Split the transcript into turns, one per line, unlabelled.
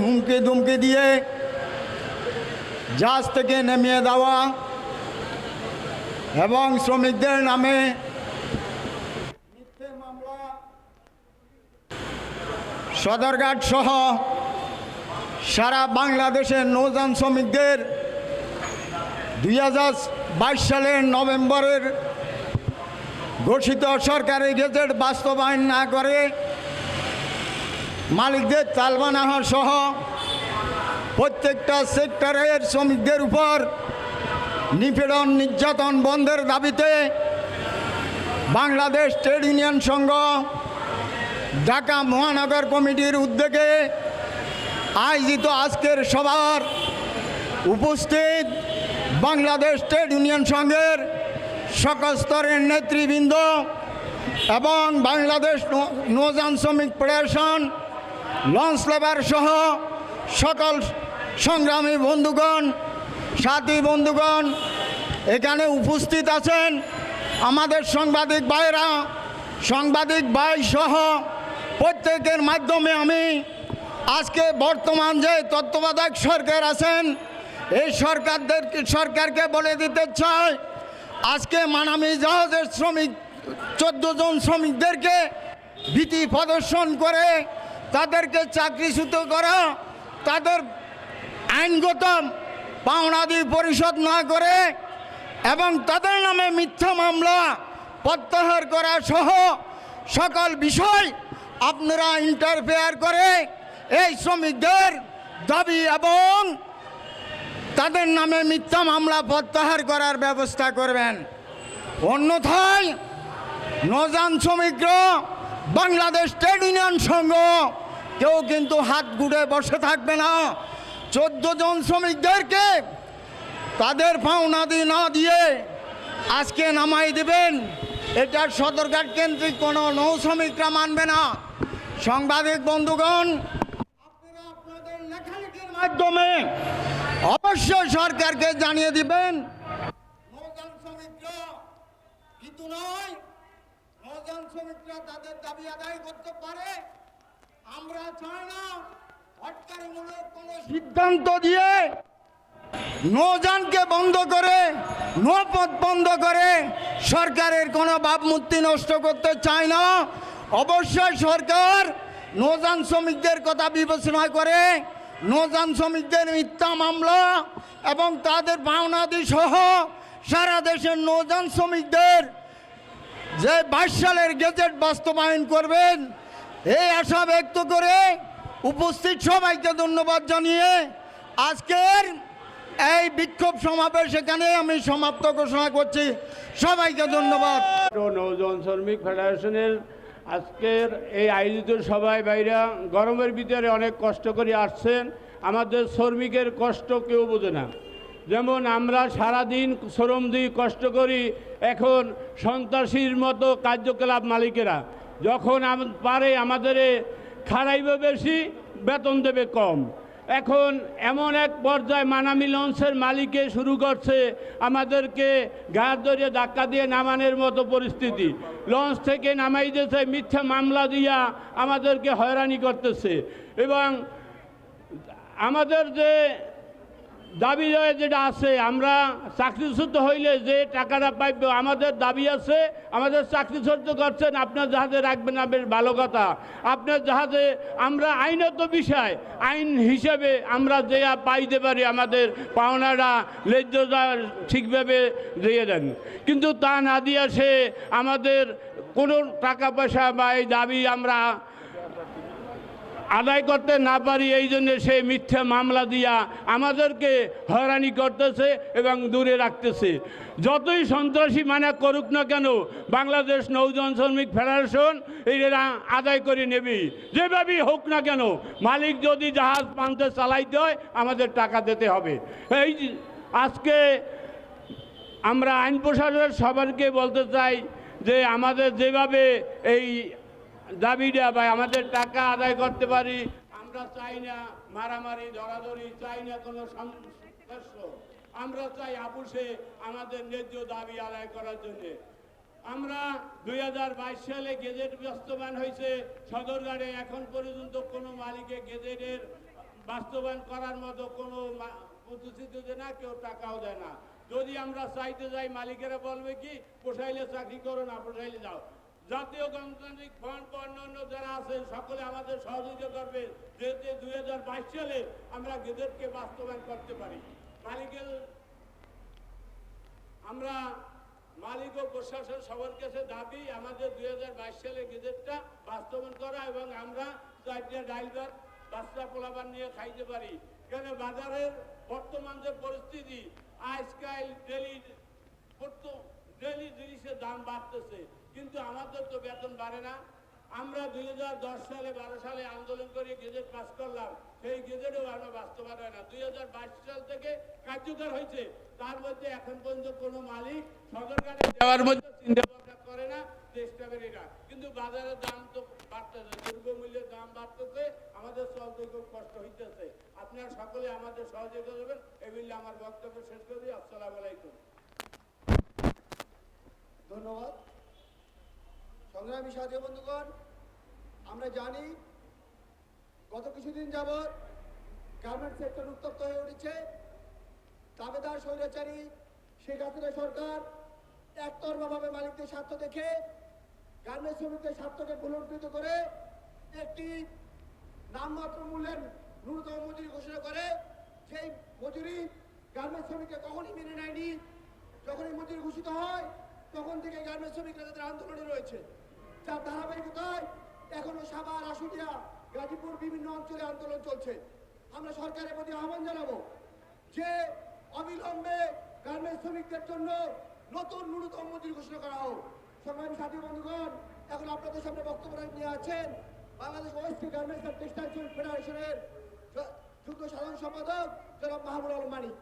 হুমকি দুমকি দিয়ে। জাহাজ থেকে নেমিয়ে দেওয়া এবং শ্রমিকদের নামে সদরঘাট সহ সারা বাংলাদেশের নৌযান শ্রমিকদের দুই হাজার বাইশ সালের নভেম্বরের ঘোষিত সরকারি গেজেট বাস্তবায়ন না করে মালিকদের তালবানাহা সহ প্রত্যেকটা সেক্টরের শ্রমিকদের উপর নিপীড়ন, নির্যাতন বন্ধের দাবিতে বাংলাদেশ ট্রেড ইউনিয়ন সংঘ ঢাকা মহানগর কমিটির উদ্যোগে আয়োজিত আজকের সভার উপস্থিত বাংলাদেশ ট্রেড ইউনিয়ন সংঘের সকল স্তরের নেতৃবৃন্দ এবং বাংলাদেশ নৌযান শ্রমিক ফেডারেশন লঞ্চ লেবার সহ সকল সংগ্রামী বন্ধুগণ, সাথী বন্ধুগণ, এখানে উপস্থিত আছেন আমাদের সাংবাদিক ভাইরা সাংবাদিক ভাই সহ প্রত্যেকের মাধ্যমে আমি আজকে বর্তমান যে তত্ত্বাবধায়ক সরকার আছেন, এই সরকারদের, সরকারকে বলে দিতে চাই, আজকে মানামি জাহাজের শ্রমিক, চোদ্দ জন শ্রমিকদেরকে ভীতি প্রদর্শন করে তাদেরকে চাকরিচ্যুত করা, তাদের আইনগত পাওনাদি পরিশোধ না করে এবং তাদের নামে মিথ্যা মামলা প্রত্যাহার করা সহ সকল বিষয় আপনারা ইন্টারফেয়ার করে এই শ্রমিকদের দাবি এবং তাদের নামে মিথ্যা মামলা প্রত্যাহার করার ব্যবস্থা করবেন। অন্যথায় নজান শ্রমিকরা বাংলাদেশ ট্রেড ইউনিয়ন সংঘ। কেউ কিন্তু হাত গুড়ে বসে থাকবে না। চোদ্দ জন শ্রমিকদেরকে তাদের পাওনাদি না দিয়ে আজকে নামাই দেবেন। এটার সদরঘাট কেন্দ্রিক কোনো নৌ শ্রমিকরা মানবে না। সাংবাদিক বন্ধুগণ মাধ্যমে অবশ্যই সরকারকে জানিয়ে দিবেন শ্রমিকরা নয় শ্রমিকরা তাদের দাবি আদায় করতে পারে, আমরা চাই না সিদ্ধান্ত দিয়ে নৌযানকে বন্ধ করে, নৌপথ বন্ধ করে সরকারের কোনো ভাবমূর্তি নষ্ট করতে চায় না। অবশ্যই সরকার নৌযান শ্রমিকদের কথা বিবেচনা করে, নৌযান শ্রমিকদের মিথ্যা মামলা এবং তাদের পাওনাদি সহ সারা দেশের নৌযান শ্রমিকদের যে বাইশ সালের গেজেট বাস্তবায়ন করবেন, এই আশা ব্যক্ত করে উপস্থিত সবাইকে ধন্যবাদ জানিয়ে আজকের এই বিক্ষোভ সমাবেশ এখানে আমি সমাপ্ত ঘোষণা করছি। সবাইকে ধন্যবাদ।
নৌজন শ্রমিক ফেডারেশনের আজকের এই আয়োজিত সবাই বাইরা গরমের ভিতরে অনেক কষ্ট করে আসছেন। আমাদের শ্রমিকের কষ্ট কেউ বোঝে না। যেমন আমরা সারাদিন শ্রম দিই কষ্ট করি, এখন সন্ত্রাসীর মতো কার্যকলাপ মালিকেরা। যখন পারে আমাদের খারাইবে বেশি, বেতন দেবে কম। এখন এমন এক পর্যায়ে মানামি লঞ্চের মালিকে শুরু করছে আমাদেরকে গায়ের ধরে ধাক্কা দিয়ে নামানোর মতো পরিস্থিতি। লঞ্চ থেকে নামাই দিয়েছে, মিথ্যা মামলা দিয়া আমাদেরকে হয়রানি করতেছে। এবং আমাদের যে দাবি যেটা আছে, আমরা চাকরিচ্যুত হইলে যে টাকাটা পাইব, আমাদের দাবি আছে, আমাদের চাকরিচ্যুত করছেন, আপনার জাহাজে রাখবেন না, বেশ ভালো কথা। আপনার জাহাজে আমরা আইনত বিষয়, আইন হিসেবে আমরা যে পাইতে পারি, আমাদের পাওনাটা লেজ্জতা ঠিকভাবে দিয়ে দেন। কিন্তু তা না দিয়ে সে আমাদের কোনো টাকা পয়সা বা এই দাবি আমরা আদায় করতে না পারি, এই জন্য সে মিথ্যা মামলা দিয়া আমাদেরকে হয়রানি করতেছে এবং দূরে রাখতেছে। যতই সন্ত্রাসী মানা করুক না কেন, বাংলাদেশ নৌজন শ্রমিক ফেডারেশন এরা আদায় করে নেবে। যেভাবেই হোক না কেন, মালিক যদি জাহাজ পান্তে চালাইতে হয়, আমাদের টাকা দিতে হবে। এই আজকে আমরা আইন প্রশাসনের সবাইকে বলতে চাই যে আমাদের যেভাবে এই দাবিটা ভাই, আমাদের টাকা আদায় করতে পারি, আমরা চাই না মারামারি ধরাধরি চাই না কোনো আমরা চাই আপুসে আমাদের ন্যায্য দাবি আদায় করার জন্য। আমরা দুই হাজার বাইশ সালে গেজেট বাস্তবায়ন হয়েছে, সদরঘাটে এখন পর্যন্ত কোনো মালিকে গেজেটের বাস্তবায়ন করার মতো কোনো প্রতিশ্রুতি দেয় না, কেউ টাকাও দেয় না। যদি আমরা চাইতে যাই, মালিকেরা বলবে কি, পোষাইলে চাকরি করো না, পোষাইলে যাও। জাতীয় গণতান্ত্রিক ফ্রন্ট বা অন্যান্য যারা আছেন সকলে আমাদের সহযোগিতা করবে। যাতে দুই সালে আমরা গেদেরকে বাস্তবায়ন করতে পারি। মালিকের, আমরা মালিক ও প্রশাসন সবার কাছে দাবি, আমাদের দুই হাজার বাইশ সালে গেজেটটা বাস্তবায়ন করা এবং আমরা চারটে ড্রাইভার বাচ্চা পোলাবার নিয়ে খাইতে পারি। কেন বাজারের বর্তমান যে পরিস্থিতি, আজকাল ডেলি ডেলি জিনিসের দাম বাড়তেছে। কিন্তু আমাদের তো বেতন বাড়ে না। আমরা দুই হাজার দশ সালে, বারো সালে আন্দোলন করে গেজেট পাস করলাম। সেই গেজেটও আমরা বাস্তবায়ন হয় না। দুই হাজার বাইশ সাল থেকে কার্যকর হয়েছে। তার মধ্যে এখন পর্যন্ত কোনো মালিক সরকারের দেওয়ার মধ্যে চিন্তা ভাবনা করে না না কিন্তু বাজারের দাম তো বাড়তেছে, দ্রব্য মূল্যের দাম বাড়তেছে, আমাদের চলতে খুব কষ্ট হইতেছে। আপনারা সকলে আমাদের সহযোগিতা করবেন। এই বলে আমার বক্তব্য শেষ করি আসসালামু আলাইকুম।
ধন্যবাদ। সংগ্রামী সাথী বন্ধুগণ, আমরা জানি গত কিছুদিন যাবৎ গার্মেন্ট সেক্টর উত্তপ্ত হয়ে উঠেছে। দাবেদার স্বৈরাচারী শেখ হাসিনা সরকার একতরফাভাবে মালিকদের স্বার্থ দেখে গার্মেন্ট শ্রমিকদের স্বার্থকে পুনর্কৃত করে একটি নামমাত্র মূল্যের ন্যূনতম মজুরি ঘোষণা করে। সেই মজুরি গার্মেন্ট শ্রমিককে কখনই মেনে নেয়নি। যখন এই মজুরি ঘোষিত হয়, তখন থেকে গার্মেন্ট শ্রমিকরা তাদের আন্দোলনে রয়েছে। যার ধারাবাহিকতায় এখনও সাভার, আশুলিয়া, গাজীপুর বিভিন্ন অঞ্চলে আন্দোলন চলছে। আমরা সরকারের প্রতি আহ্বান জানাব যে অবিলম্বে গার্মেন্ট শ্রমিকদের জন্য নতুন ন্যূনতম মজুরি ঘোষণা করা হোক। সংগ্রামী সাথী বন্ধুগণ, এখন আপনাদের সামনে বক্তব্য নিয়ে আছেন Bangladesh west garments and textile ফেডারেশনের যুগ্ম সাধারণ সম্পাদক জনাব মাহমুদ আলম মানিক।